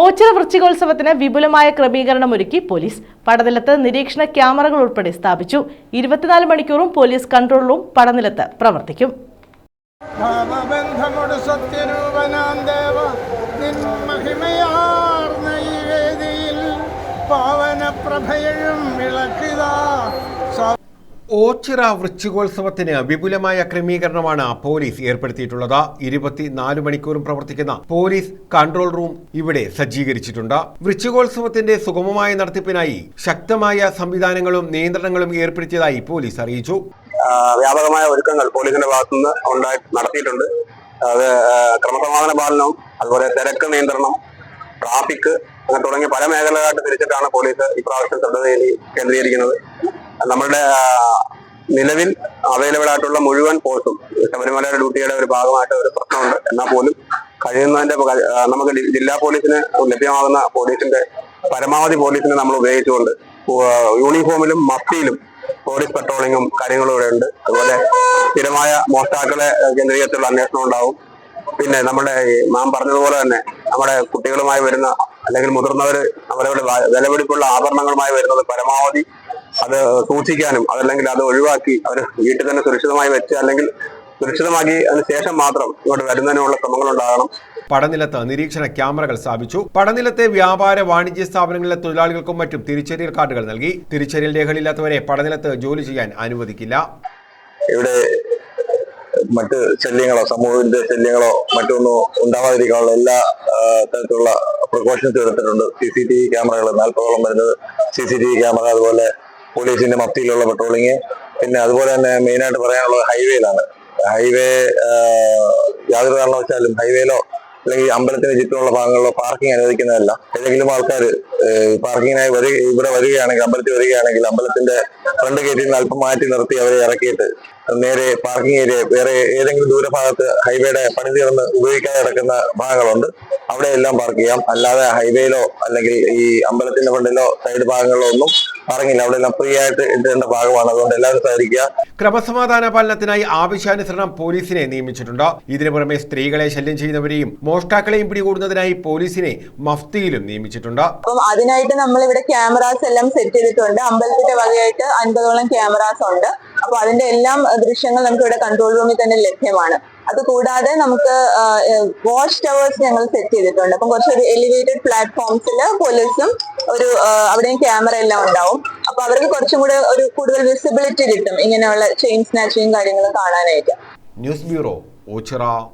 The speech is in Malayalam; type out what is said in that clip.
ഓച്ചിറ വൃശ്ചികോത്സവത്തിന് വിപുലമായ ക്രമീകരണമൊരുക്കി പോലീസ്. പടനിലത്ത് നിരീക്ഷണ ക്യാമറകൾ ഉൾപ്പെടെ സ്ഥാപിച്ചു. ഇരുപത്തിനാല് മണിക്കൂറും പോലീസ് കൺട്രോൾ റൂം പടനിലത്ത് പ്രവർത്തിക്കും. പാവനപ്രഭയും വിളക്കിതാ. ഓച്ചിറ വൃശ്ചികോത്സവത്തിന് വിപുലമായ ക്രമീകരണമാണ് പോലീസ് ഏർപ്പെടുത്തിയിട്ടുള്ളത്. ഇരുപത്തിനാല് മണിക്കൂറും പ്രവർത്തിക്കുന്ന പോലീസ് കൺട്രോൾ റൂം ഇവിടെ സജ്ജീകരിച്ചിട്ടുണ്ട്. വൃശ്ചികോത്സവത്തിന്റെ സുഗമമായ നടത്തിപ്പിനായി ശക്തമായ സംവിധാനങ്ങളും നിയന്ത്രണങ്ങളും ഏർപ്പെടുത്തിയതായി പോലീസ് അറിയിച്ചു. വ്യാപകമായ ഒരുക്കങ്ങൾ പോലീസിന്റെ ഭാഗത്തുനിന്ന് ഉണ്ടായി നടത്തിയിട്ടുണ്ട്. അത് ക്രമസമാധാന പാലനം അതുപോലെ തിരക്ക് നിയന്ത്രണം ട്രാഫിക് തുടങ്ങിയ പല മേഖലകളായിട്ട് തിരിച്ചിട്ടാണ് പോലീസ് ഇപ്രാവശ്യം ശ്രദ്ധ കേന്ദ്രീ- കേന്ദ്രീകരിക്കുന്നത്. നമ്മളുടെ ആ, നിലവിൽ അവൈലബിൾ ആയിട്ടുള്ള മുഴുവൻ പോസ്റ്റും ശബരിമലയുടെ ഡ്യൂട്ടിയുടെ ഒരു ഭാഗമായിട്ട് ഒരു പ്രശ്നമുണ്ട്. എന്നാൽ പോലും കഴിയുന്നതിന്റെ നമുക്ക് ജില്ലാ പോലീസിന് ലഭ്യമാകുന്ന പോലീസിന്റെ പരമാവധി പോലീസിനെ നമ്മൾ ഉപയോഗിച്ചുകൊണ്ട് യൂണിഫോമിലും മഫ്തിയിലും പോലീസ് പട്രോളിങ്ങും കാര്യങ്ങളും ഇവിടെ ഉണ്ട്. അതുപോലെ സ്ഥിരമായ മോഷ്ടാക്കളെ കേന്ദ്രീകരിച്ചുള്ള അന്വേഷണം ഉണ്ടാവും. പിന്നെ നമ്മുടെ മാം പറഞ്ഞതുപോലെ തന്നെ നമ്മുടെ കുട്ടികളുമായി വരുന്ന അല്ലെങ്കിൽ മുതിർന്നവർ അവരവരുടെ വിലപിടിപ്പുള്ള ആഭരണങ്ങളുമായി വരുന്നത് പരമാവധി അത് സൂക്ഷിക്കാനും അതല്ലെങ്കിൽ അത് ഒഴിവാക്കി അവർ വീട്ടിൽ തന്നെ സുരക്ഷിതമായി വെച്ച് അല്ലെങ്കിൽ സുരക്ഷിതമാക്കി അതിന് ശേഷം മാത്രം ഇങ്ങോട്ട് വരുന്നതിനുള്ള ശ്രമങ്ങൾ ഉണ്ടാകണം. പടനിലത്ത് നിരീക്ഷണ ക്യാമറകൾ സ്ഥാപിച്ചു. പടനിലത്തെ വ്യാപാര വാണിജ്യ സ്ഥാപനങ്ങളിലെ തൊഴിലാളികൾക്കും മറ്റും തിരിച്ചറിയൽ കാർഡുകൾ നൽകി. തിരിച്ചറിയൽ രേഖകളില്ലാത്തവരെ പടനിലത്ത് ജോലി ചെയ്യാൻ അനുവദിക്കില്ല. ഇവിടെ മറ്റ് ശല്യങ്ങളോ സമൂഹത്തിന്റെ ശല്യങ്ങളോ മറ്റൊന്നോ ഉണ്ടാവാതിരിക്കാനുള്ള എല്ലാ തരത്തിലുള്ള പ്രിക്കോഷൻസ് എടുത്തിട്ടുണ്ട്. സി സി ടി വി ക്യാമറകൾ നാൽപ്പതോളം വരുന്നത് C C T V camera അതുപോലെ പോലീസിന്റെ മത്തിയിലുള്ള പെട്രോളിങ് പിന്നെ അതുപോലെ തന്നെ മെയിനായിട്ട് പറയാനുള്ളത് ഹൈവേയിലാണ് ഹൈവേ യാതൊരു കാരണവശാലും ഹൈവേയിലോ അല്ലെങ്കിൽ അമ്പലത്തിന് ചുറ്റുമുള്ള ഭാഗങ്ങളിലോ പാർക്കിംഗ് അനുവദിക്കുന്നതല്ല. ഏതെങ്കിലും ആൾക്കാർ പാർക്കിങ്ങിനായി വരിക ഇവിടെ വരികയാണെങ്കിൽ അമ്പലത്തിൽ വരികയാണെങ്കിൽ അമ്പലത്തിന്റെ ഫ്രണ്ട് ഗേറ്റിൽ നിന്ന് അല്പം മാറ്റി നിർത്തി അവരെ ഇറക്കിയിട്ട് നേരെ പാർക്കിംഗ് ഏരിയ വേറെ ഏതെങ്കിലും ദൂരഭാഗത്ത് ഹൈവേയുടെ പണി തീർന്ന് ഉപയോഗിക്കാതെ കിടക്കുന്ന ഭാഗങ്ങളുണ്ട്. അവിടെ എല്ലാം പാർക്ക് ചെയ്യാം. അല്ലാതെ ഹൈവേയിലോ അല്ലെങ്കിൽ ഈ അമ്പലത്തിന്റെ ഫ്രണ്ടിലോ സൈഡ് ഭാഗങ്ങളിലോ ഒന്നും പാർക്കിങ്ങില്ല അവിടെ എല്ലാം ഫ്രീ ആയിട്ട് ഇടേണ്ട ഭാഗമാണ്. അതുകൊണ്ട് എല്ലാവരും സഹകരിക്കുക. ക്രമസമാധാന പാലനത്തിനായി ആവശ്യാനുസരണം പോലീസിനെ നിയമിച്ചിട്ടുണ്ട്. ഇതിനു പുറമെ സ്ത്രീകളെ ശല്യം ചെയ്യുന്നവരെയും മോഷ്ടാക്കളെയും പിടികൂടുന്നതിനായി പോലീസിനെ മഫ്തിയിലും നിയമിച്ചിട്ടുണ്ട്. അപ്പം അതിനായിട്ട് നമ്മൾ ഇവിടെ ക്യാമറാസ് എല്ലാം സെറ്റ് ചെയ്തിട്ടുണ്ട്. അമ്പലത്തിന്റെ വകയായിട്ട് അൻപതോളം ക്യാമറാസ് ഉണ്ട്. അപ്പൊ അതിന്റെ എല്ലാം ദൃശ്യങ്ങൾ നമുക്ക് ഇവിടെ കൺട്രോൾ റൂമിൽ തന്നെ ലഭ്യമാണ്. അത് കൂടാതെ നമുക്ക് വാച്ച് ടവേഴ്സ് ഞങ്ങൾ സെറ്റ് ചെയ്തിട്ടുണ്ട്. അപ്പം കുറച്ചൊരു എലിവേറ്റഡ് പ്ലാറ്റ്ഫോംസിൽ പോലീസും ഒരു അവിടെ അവിടെയും ക്യാമറ എല്ലാം ഉണ്ടാവും. അപ്പൊ അവർക്ക് കുറച്ചും കൂടെ ഒരു കൂടുതൽ വിസിബിലിറ്റി കിട്ടും ഇങ്ങനെയുള്ള ചെയിൻ സ്നാച്ചിങ് കാര്യങ്ങളും കാണാനായിട്ട്. News bureau Ochira.